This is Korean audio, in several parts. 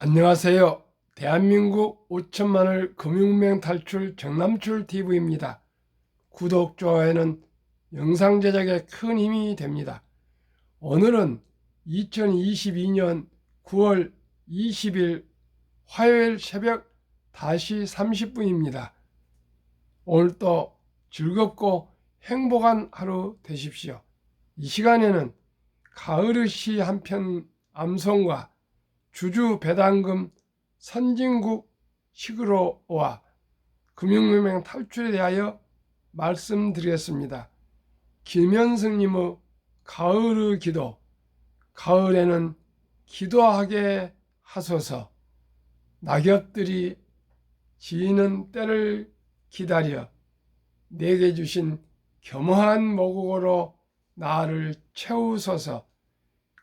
안녕하세요. 대한민국 5천만을 금융명 탈출 정남출 TV입니다. 구독, 좋아요는 영상 제작에 큰 힘이 됩니다. 오늘은 2022년 9월 20일 화요일 새벽 5시 30분입니다. 오늘도 즐겁고 행복한 하루 되십시오. 이 시간에는 가을의 한편 암송과 주주 배당금 선진국 식으로와 금융유명 탈출에 대하여 말씀드리겠습니다. 김현승님의 가을의 기도, 가을에는 기도하게 하소서, 낙엽들이 지는 때를 기다려 내게 주신 겸허한 모국어로 나를 채우소서,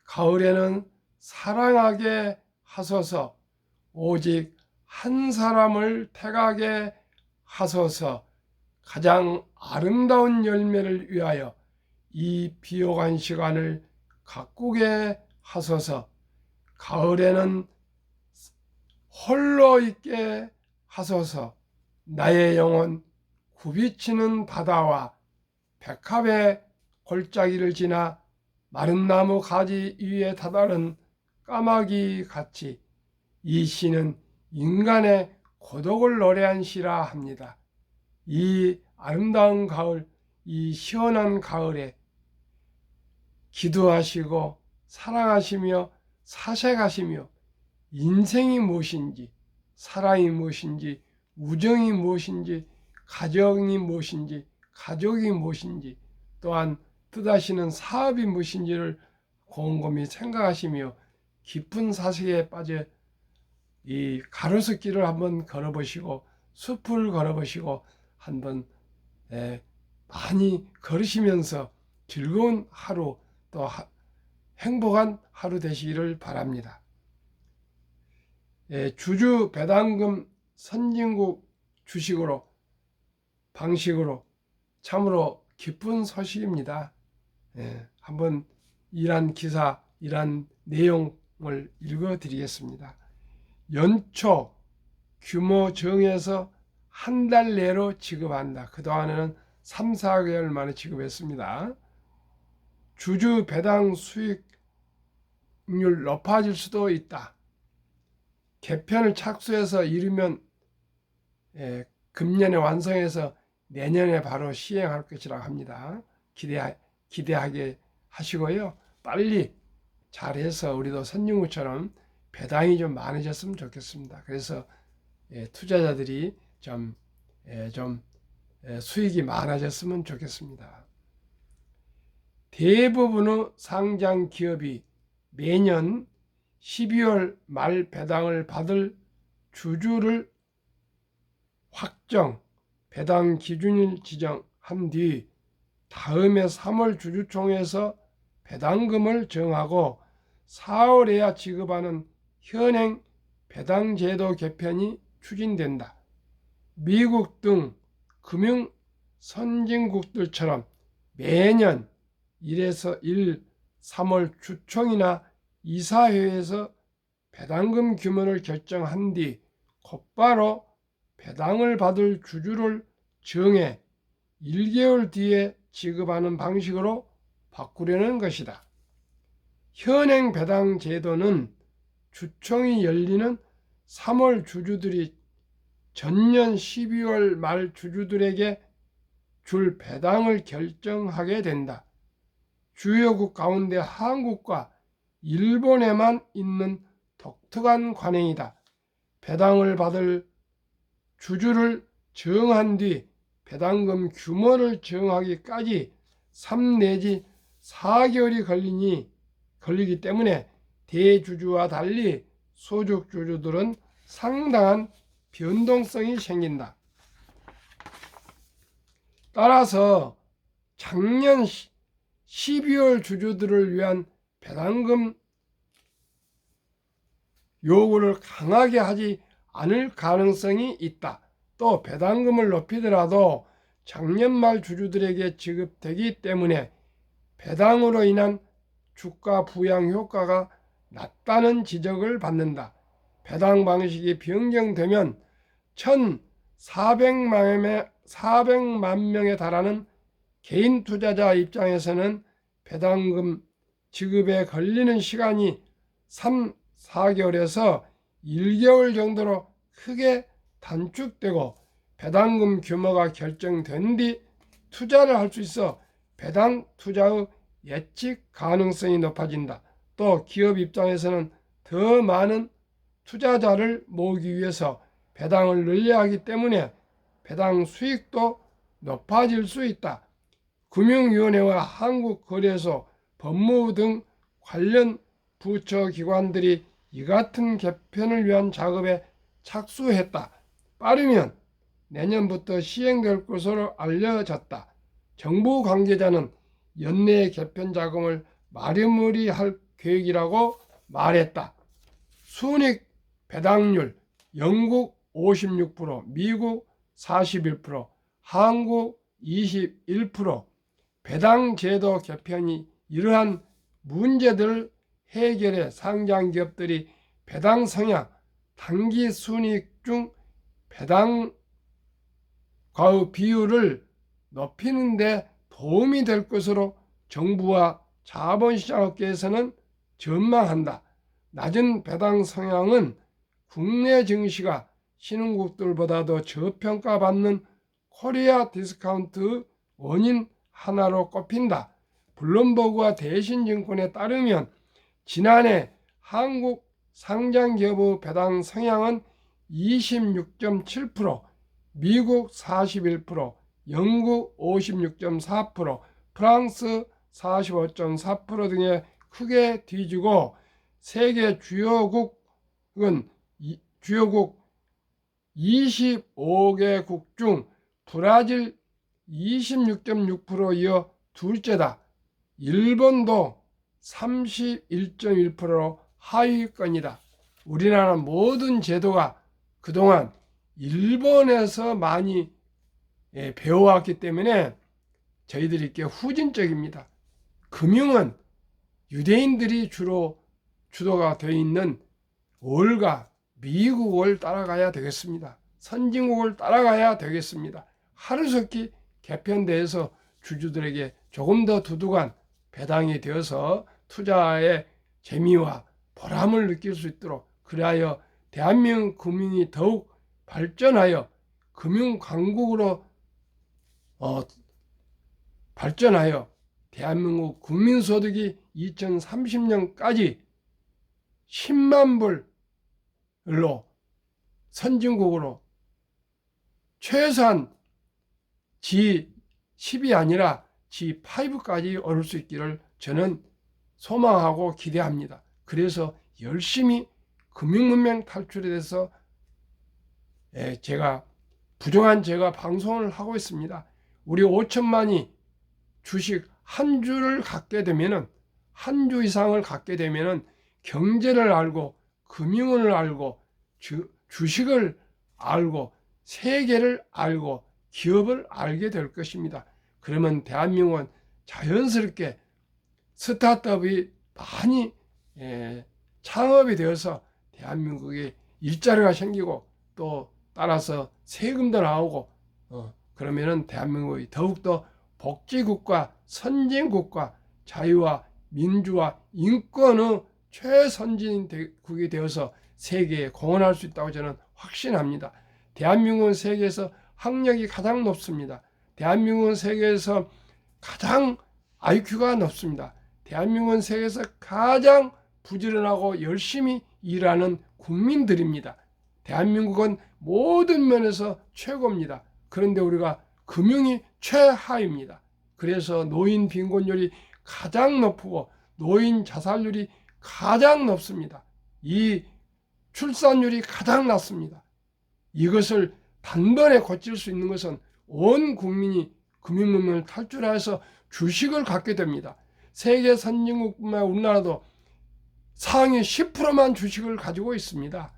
가을에는 사랑하게 하소서. 오직 한 사람을 택하게 하소서. 가장 아름다운 열매를 위하여 이 비옥한 시간을 가꾸게 하소서. 가을에는 홀로 있게 하소서. 나의 영혼 굽이치는 바다와 백합의 골짜기를 지나 마른 나무 가지 위에 다다른 까마귀 같이 이 시는 인간의 고독을 노래한 시라 합니다. 이 아름다운 가을, 이 시원한 가을에 기도하시고 사랑하시며 사색하시며 인생이 무엇인지, 사랑이 무엇인지, 우정이 무엇인지, 가정이 무엇인지, 가족이 무엇인지, 또한 뜻하시는 사업이 무엇인지를 곰곰이 생각하시며 깊은 사색에 빠져 이 가로수길을 한번 걸어보시고 숲을 걸어보시고 한번 에, 많이 걸으시면서 즐거운 하루 또 하, 행복한 하루 되시기를 바랍니다. 예, 주주 배당금 선진국 주식으로 방식으로 참으로 기쁜 소식입니다. 예, 한번 이란 기사, 이란 내용 을 읽어 드리겠습니다. 연초 규모 정해서 한 달 내로 지급한다. 그동안에는 3, 4개월 만에 지급했습니다. 주주 배당 수익률 높아질 수도 있다. 개편을 착수해서 이르면 예, 금년에 완성해서 내년에 바로 시행할 것이라고 합니다. 기대, 기대하게 하시고요. 빨리 잘해서 우리도 선진국처럼 배당이 좀 많아졌으면 좋겠습니다. 그래서 예, 투자자들이 좀, 예, 좀 예, 수익이 많아졌으면 좋겠습니다. 대부분의 상장 기업이 매년 12월 말 배당을 받을 주주를 확정, 배당 기준일 지정한 뒤 다음해 3월 주주총회에서 배당금을 정하고 4월에야 지급하는 현행 배당 제도 개편이 추진된다. 미국 등 금융 선진국들처럼 매년 1에서 1, 3월 주총이나 이사회에서 배당금 규모를 결정한 뒤 곧바로 배당을 받을 주주를 정해 1개월 뒤에 지급하는 방식으로 바꾸려는 것이다. 현행 배당 제도는 주총이 열리는 3월 주주들이 전년 12월 말 주주들에게 줄 배당을 결정하게 된다. 주요국 가운데 한국과 일본에만 있는 독특한 관행이다. 배당을 받을 주주를 정한 뒤 배당금 규모를 정하기까지 3 내지 4개월이 걸리니 걸리기 때문에 대주주와 달리 소득 주주들은 상당한 변동성이 생긴다. 따라서 작년 12월 주주들을 위한 배당금 요구를 강하게 하지 않을 가능성이 있다. 또 배당금을 높이더라도 작년 말 주주들에게 지급되기 때문에 배당으로 인한 주가 부양 효과가 낮다는 지적을 받는다. 배당 방식이 변경되면 1,400만 400만 명에 달하는 개인 투자자 입장에서는 배당금 지급에 걸리는 시간이 3, 4개월에서 1개월 정도로 크게 단축되고 배당금 규모가 결정된 뒤 투자를 할 수 있어 배당 투자의 예측 가능성이 높아진다. 또 기업 입장에서는 더 많은 투자자를 모으기 위해서 배당을 늘려야 하기 때문에 배당 수익도 높아질 수 있다. 금융위원회와 한국거래소, 법무부 등 관련 부처 기관들이 이 같은 개편을 위한 작업에 착수했다. 빠르면 내년부터 시행될 것으로 알려졌다. 정부 관계자는 연내 개편 자금을 마련을 할 계획이라고 말했다. 순익 배당률 영국 56%, 미국 41%, 한국 21% 배당 제도 개편이 이러한 문제들을 해결해 상장 기업들이 배당 성향, 단기 순이익 중 배당 과의 비율을 높이는 데 도움이 될 것으로 정부와 자본시장업계에서는 전망한다. 낮은 배당 성향은 국내 증시가 신흥국들보다도 저평가받는 코리아 디스카운트 원인 하나로 꼽힌다. 블룸버그와 대신증권에 따르면 지난해 한국 상장기업의 배당 성향은 26.7%, 미국 41%, 영국 56.4%, 프랑스 45.4% 등에 크게 뒤지고 세계 주요국은 주요국 25개국 중 브라질 26.6% 이어 둘째다. 일본도 31.1%로 하위권이다. 우리나라 모든 제도가 그동안 일본에서 많이 예, 배워왔기 때문에 저희들이 이렇게 후진적입니다. 금융은 유대인들이 주로 주도가 되어 있는 월가 미국을 따라가야 되겠습니다. 선진국을 따라가야 되겠습니다. 하루속히 개편돼서 주주들에게 조금 더 두둑한 배당이 되어서 투자의 재미와 보람을 느낄 수 있도록 그리하여 대한민국 금융이 더욱 발전하여 금융 강국으로 어, 발전하여 대한민국 국민소득이 2030년까지 10만 불로 선진국으로 최소한 G10이 아니라 G5까지 오를 수 있기를 저는 소망하고 기대합니다. 그래서 열심히 금융문명 탈출에 대해서 예, 제가 부정한 제가 방송을 하고 있습니다. 우리 5천만이 주식 한 주를 갖게 되면은 한 주 이상을 갖게 되면은 경제를 알고 금융을 알고 주, 주식을 알고 세계를 알고 기업을 알게 될 것입니다. 그러면 대한민국은 자연스럽게 스타트업이 많이 예, 창업이 되어서 대한민국에 일자리가 생기고 또 따라서 세금도 나오고 어, 그러면은 대한민국이 더욱더 복지국가, 선진국가, 자유와 민주와 인권의 최선진국이 되어서 세계에 공헌할 수 있다고 저는 확신합니다. 대한민국은 세계에서 학력이 가장 높습니다. 대한민국은 세계에서 가장 IQ가 높습니다. 대한민국은 세계에서 가장 부지런하고 열심히 일하는 국민들입니다. 대한민국은 모든 면에서 최고입니다. 그런데 우리가 금융이 최하입니다. 그래서 노인 빈곤율이 가장 높고 노인 자살률이 가장 높습니다. 이 출산율이 가장 낮습니다. 이것을 단번에 고칠 수 있는 것은 온 국민이 금융문명을 탈출해서 주식을 갖게 됩니다. 세계 선진국뿐만 우리나라도 상위 10%만 주식을 가지고 있습니다.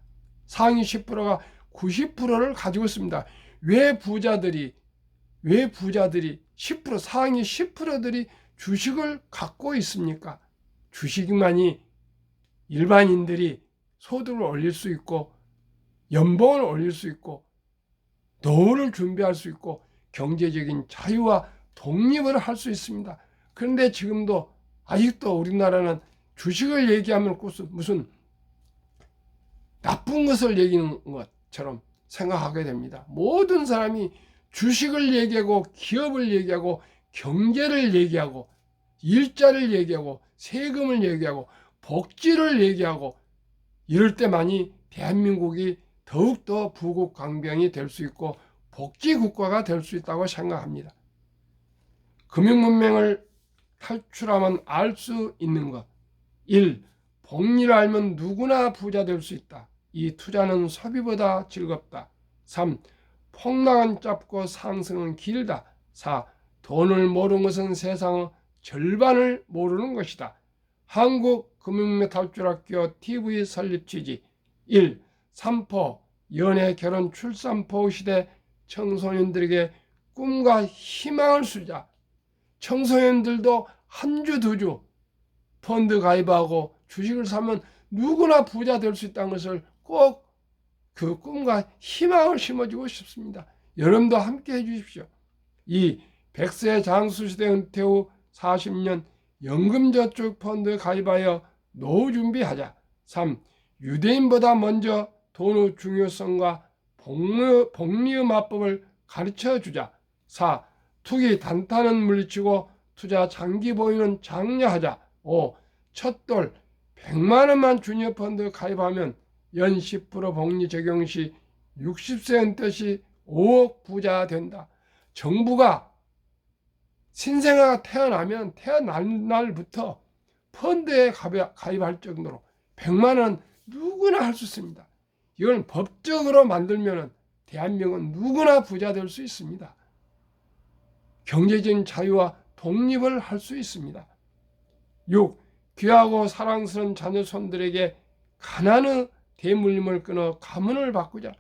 상위 10%가 90%를 가지고 있습니다. 왜 부자들이 왜 부자들이 10% 상위 10%들이 주식을 갖고 있습니까? 주식만이 일반인들이 소득을 올릴 수 있고 연봉을 올릴 수 있고 노후를 준비할 수 있고 경제적인 자유와 독립을 할 수 있습니다. 그런데 지금도 아직도 우리나라는 주식을 얘기하면 무슨, 나쁜 것을 얘기하는 것처럼 생각하게 됩니다. 모든 사람이 주식을 얘기하고 기업을 얘기하고 경제를 얘기하고 일자를 얘기하고 세금을 얘기하고 복지를 얘기하고 이럴 때만이 대한민국이 더욱더 부국 강병이 될 수 있고 복지 국가가 될 수 있다고 생각합니다. 금융문명을 탈출하면 알 수 있는 것. 1. 복리를 알면 누구나 부자 될 수 있다. 2. 투자는 소비보다 즐겁다. 3. 폭락은 짧고 상승은 길다. 4. 돈을 모르는 것은 세상의 절반을 모르는 것이다. 한국금융메탈출학교 TV 설립 취지 1. 삼포 연애 결혼 출산포 시대 청소년들에게 꿈과 희망을 주자. 청소년들도 한 주 두 주 펀드 가입하고 주식을 사면 누구나 부자 될 수 있다는 것을 꼭 그 꿈과 희망을 심어주고 싶습니다. 여러분도 함께 해주십시오. 2. 100세 장수시대 은퇴 후 40년 연금저축 펀드 가입하여 노후 준비하자. 3. 유대인보다 먼저 돈의 중요성과 복리, 복리의 마법을 가르쳐 주자. 4. 투기 단타는 물리치고 투자 장기 보유는 장려하자. 5. 첫돌 100만 원만 주니어 펀드 가입하면 연 10% 복리 적용 시 60세 은퇴 시 5억 부자 된다. 정부가 신생아가 태어나면 태어난 날부터 펀드에 가입할 정도로 100만 원 누구나 할 수 있습니다. 이걸 법적으로 만들면 대한민국은 누구나 부자 될 수 있습니다. 경제적인 자유와 독립을 할 수 있습니다. 6. 귀하고 사랑스러운 자녀 손들에게 가난의 대물림을 끊어 가문을 바꾸자.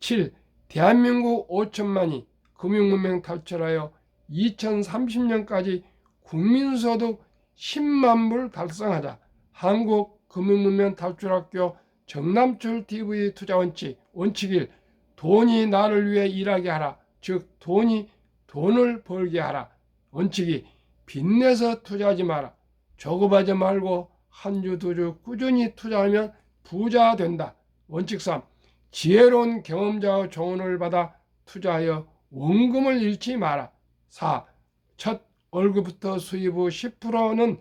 7. 대한민국 5천만이 금융문명 탈출하여 2030년까지 국민소득 10만 불 달성하자. 한국 금융문명 탈출학교 정남출 TV 투자 원칙 원칙 1. 돈이 나를 위해 일하게 하라. 즉 돈이 돈을 벌게 하라. 원칙 2. 빚내서 투자하지 마라. 조급하지 말고 한 주 두 주 꾸준히 투자하면 부자 된다. 원칙 3. 지혜로운 경험자의 조언을 받아 투자하여 원금을 잃지 마라. 4. 첫 월급부터 수입 후 10%는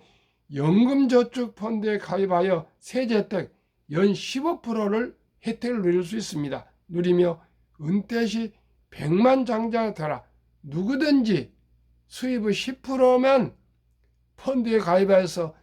연금저축 펀드에 가입하여 세제 혜택 연 15%를 혜택을 누릴 수 있습니다. 누리며 은퇴 시 100만 장자가 되라. 누구든지 수입의 10%만 펀드에 가입해서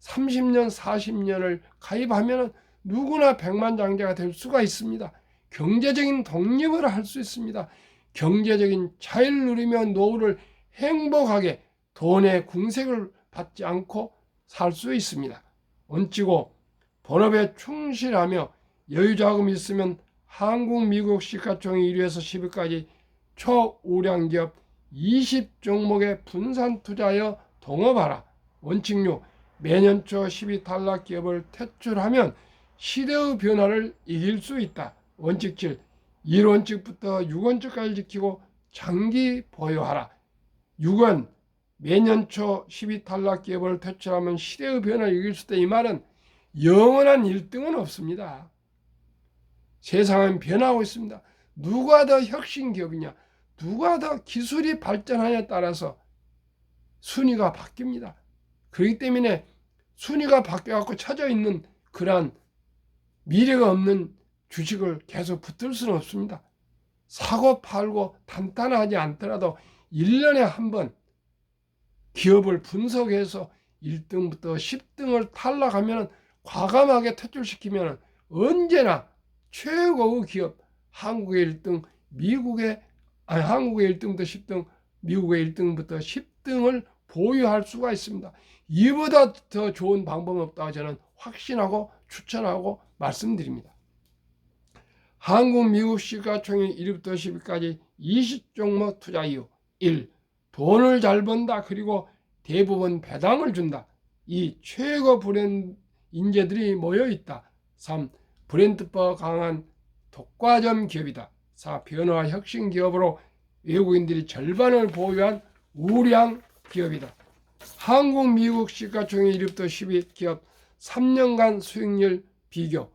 30년, 40년을 가입하면 누구나 백만장자가 될 수가 있습니다. 경제적인 독립을 할 수 있습니다. 경제적인 자유를 누리며 노후를 행복하게 돈의 궁색을 받지 않고 살 수 있습니다. 원칙고 본업에 충실하며 여유자금이 있으면 한국, 미국 시가총액 1위에서 10위까지 초우량 기업 20종목에 분산 투자하여 동업하라. 원칙 6. 매년 초 12 탈락 기업을 퇴출하면 시대의 변화를 이길 수 있다. 원칙 7. 1원칙부터 6원칙까지 지키고 장기 보유하라. 6원 매년 초 12 탈락 기업을 퇴출하면 시대의 변화를 이길 수 있다. 이 말은 영원한 1등은 없습니다. 세상은 변하고 있습니다. 누가 더 혁신 기업이냐, 누가 더 기술이 발전하냐에 따라서 순위가 바뀝니다. 그렇기 때문에 순위가 바뀌어갖고 쳐져 있는 그러한 미래가 없는 주식을 계속 붙들 수는 없습니다. 사고 팔고 단단하지 않더라도 1년에 한 번 기업을 분석해서 1등부터 10등을 탈락하면 과감하게 퇴출시키면 언제나 최고의 기업 한국의 1등, 미국의 아니 한국의 1등부터 10등, 미국의 1등부터 10등을 보유할 수가 있습니다. 이보다 더 좋은 방법은 없다고 저는 확신하고 추천하고 말씀드립니다. 한국, 미국 시가총액 1위부터 10위까지 20종목 투자 이유 1. 돈을 잘 번다. 그리고 대부분 배당을 준다. 2. 최고 브랜드 인재들이 모여 있다. 3. 브랜드가 강한 독과점 기업이다. 4. 변화 혁신 기업으로 외국인들이 절반을 보유한 우량 기업이다. 한국, 미국 시가총액 1위부터 10위 기업 3년간 수익률 비교.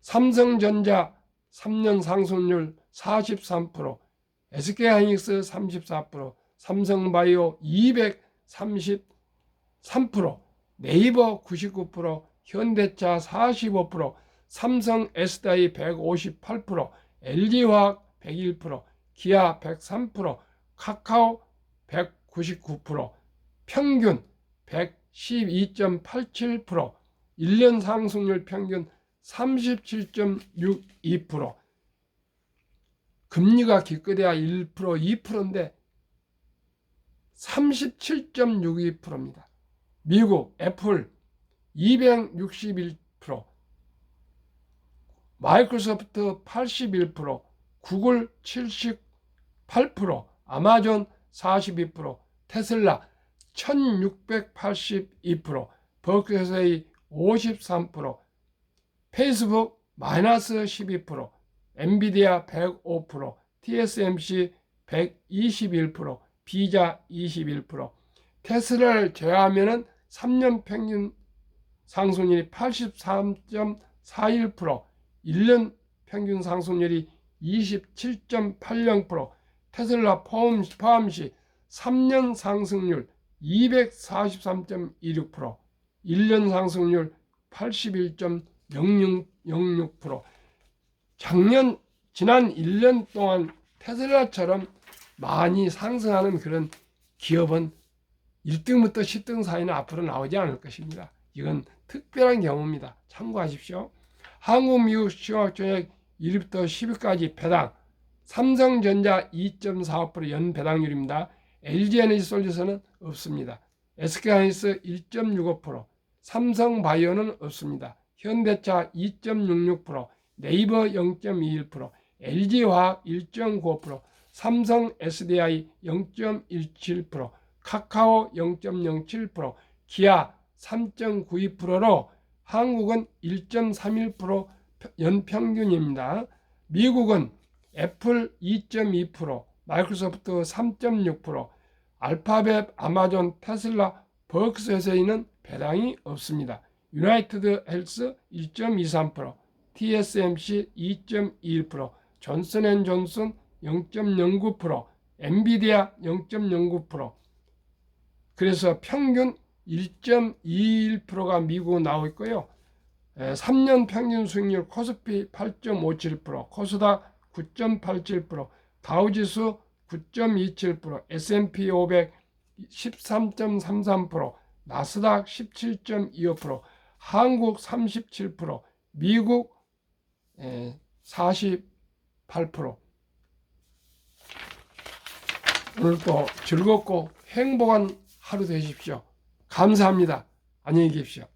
삼성전자 3년 상승률 43%, SK하이닉스 34%, 삼성바이오 233%, 네이버 99%, 현대차 45%, 삼성 SDI 158%, LG화학 101%, 기아 103%, 카카오 199%, 평균 112.87%, 1년 상승률 평균 37.62%, 금리가 기껏해야 1% 2%인데 37.62%입니다. 미국 애플 261%, 마이크로소프트 81%, 구글 78%, 아마존 42%, 테슬라 1682%, 버크셔의 53%, 페이스북 마이너스 12%, 엔비디아 105%, TSMC 121%, 비자 21%, 테슬라를 제외하면은 3년 평균 상승률이 83.41%, 1년 평균 상승률이 27.80%, 테슬라 포함, 포함시 3년 상승률 243.26%, 1년 상승률 81.06%. 작년 지난 1년 동안 테슬라처럼 많이 상승하는 그런 기업은 1등부터 10등 사이는 앞으로 나오지 않을 것입니다. 이건 특별한 경우입니다. 참고하십시오. 한국, 미국 시각총액 1위부터 10위까지 배당 삼성전자 2.45%연 배당률입니다. LG에너지 솔루션은 없습니다. SK하이닉스 1.65%, 삼성바이오는 없습니다. 현대차 2.66%, 네이버 0.21%, LG화학 1.95%, 삼성 SDI 0.17%, 카카오 0.07%, 기아 3.92%로 한국은 1.31% 연평균입니다. 미국은 애플 2.2%, 마이크로소프트 3.6%, 알파벳, 아마존, 테슬라, 버크스에서는 배당이 없습니다. 유나이티드 헬스 1.23%, TSMC 2.21%, 존슨앤존슨 0.09%, 엔비디아 0.09%. 그래서 평균 1.21%가 미국 나오고 있고요. 3년 평균 수익률 코스피 8.57%, 코스닥 9.87%, 다우지수 9.27%, S&P 500 13.33%, 나스닥 17.25%, 한국 37%, 미국 48%. 오늘도 즐겁고 행복한 하루 되십시오. 감사합니다. 안녕히 계십시오.